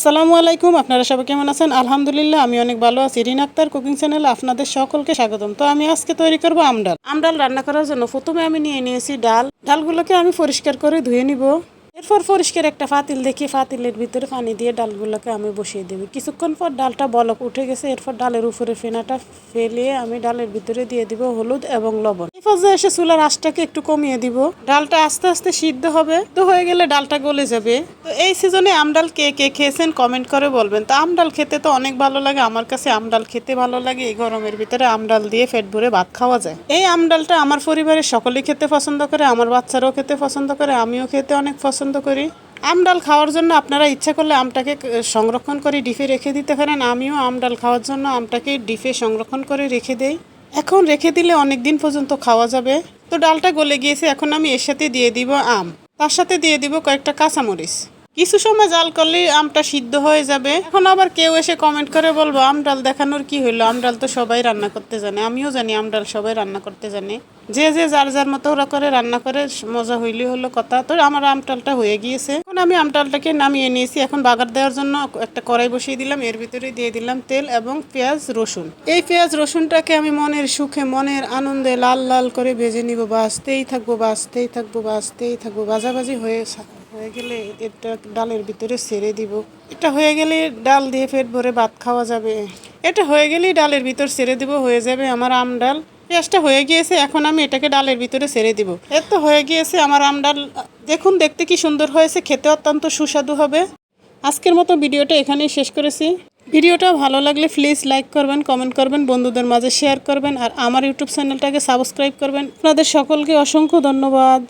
আসসালামু আলাইকুম, আপনারা সবাই কেমন আছেন? আলহামদুলিল্লাহ, আমি অনেক ভালো আছি। রিন আক্তার কুকিং চ্যানেলে আপনাদের সকলকে স্বাগতম। তো আমি আজকে তৈরি করব আমডাল। আমডাল রান্না করার জন্য প্রথমে আমি নিয়ে নিয়েছি ডাল। ডালগুলোকে আমি পরিষ্কার করে ধুয়ে নিব। এরপর পরিষ্কার একটা ফাতিল দেখি, ফাতিলের ভিতরে পানি দিয়ে ডালগুলোকে আমি বসিয়ে দেবো। কিছুক্ষণ পর ডালটা বলক উঠে গেছে, এরপর ডালের উপরে ফেনাটা ফেলিয়ে আমি ডালের ভিতরে দিয়ে দিব হলুদ এবং লবণ। এই পর্যায়ে এসে চুলার আঁচটাকে একটু কমিয়ে দিব। ডালটা আস্তে আস্তে সিদ্ধ হবে। তো হয়ে গেলে ডালটা গলে যাবে। তো এই সিজনে আমডাল কে কে খেয়েছেন কমেন্ট করে বলবেন। তো আমডাল খেতে তো অনেক ভালো লাগে। আমার কাছে আমডাল খেতে ভালো লাগে। এই গরমের ভিতরে আমডাল দিয়ে পেট ভরে ভাত খাওয়া যায়। এই আমডালটা আমার পরিবারের সকলেই খেতে পছন্দ করে, আমার বাচ্চারাও খেতে পছন্দ করে, আমিও খেতে অনেক পছন্দ করি। আমডাল খাওয়ার জন্য আপনারা ইচ্ছা করলে আমটাকে সংরক্ষণ করে ডিফে রেখে দিতে পারেন। আমিও আম ডাল খাওয়ার জন্য আমটাকে ডিফে সংরক্ষণ করে রেখে দেই। এখন রেখে দিলে অনেক দিন পর্যন্ত খাওয়া যাবে। তো ডালটা গলে গিয়েছে, এখন আমি এর সাথে দিয়ে দিব আম। তার সাথে দিয়ে দিব কয়েকটা কাঁচামরিচ। কিছু সময় জাল করলে আমটা সিদ্ধ হয়ে যাবে। এখন আবার কেউ এসে কমেন্ট করে বলব আমডাল দেখানোর কি হইল? আমডাল তো সবাই রান্না করতে জানে। আমিও জানি আমডাল সবাই রান্না করতে জানে। যে যে যার যার মতো ওরা করে রান্না করে, মজা হইলে হলো কথা। তো আমার আমটালটা হয়ে গিয়েছে। এখন আমি আমটালটাকে নামিয়ে নিয়েছি। এখন বাগার দেওয়ার জন্য একটা কড়াই বসিয়ে দিলাম। এর ভিতরে দিয়ে দিলাম তেল এবং পেঁয়াজ, রসুন। এই পেঁয়াজ, রসুনটাকে আমি মনের সুখে, মনের আনন্দে লাল লাল করে ভেজে নিব। বাঁচতেই থাকব বাঁচতেই থাকব বাঁচতেই থাকব। বাজাবাজি হয়ে হয়ে গেলে এটা ডালের ভিতরে ছেড়ে দিব। এটা হয়ে গেলে ডাল দিয়ে পেট ভরে ভাত খাওয়া যাবে। এটা হয়ে গেলেই ডালের ভিতর ছেড়ে দিব, হয়ে যাবে আমার আম ডাল। পেঁয়াজটা হয়ে গিয়েছে, এখন আমি এটাকে ডালের ভিতরে ছেড়ে দিব। এর তো হয়ে গিয়েছে আমার আম ডাল। দেখুন, দেখতে কি সুন্দর হয়েছে, খেতে অত্যন্ত সুস্বাদু হবে। আজকের মতো ভিডিওটা এখানেই শেষ করেছি। ভিডিওটা ভালো লাগলে প্লিজ লাইক করবেন, কমেন্ট করবেন, বন্ধুদের মাঝে শেয়ার করবেন, আর আমার ইউটিউব চ্যানেলটাকে সাবস্ক্রাইব করবেন। আপনাদের সকলকে অসংখ্য ধন্যবাদ।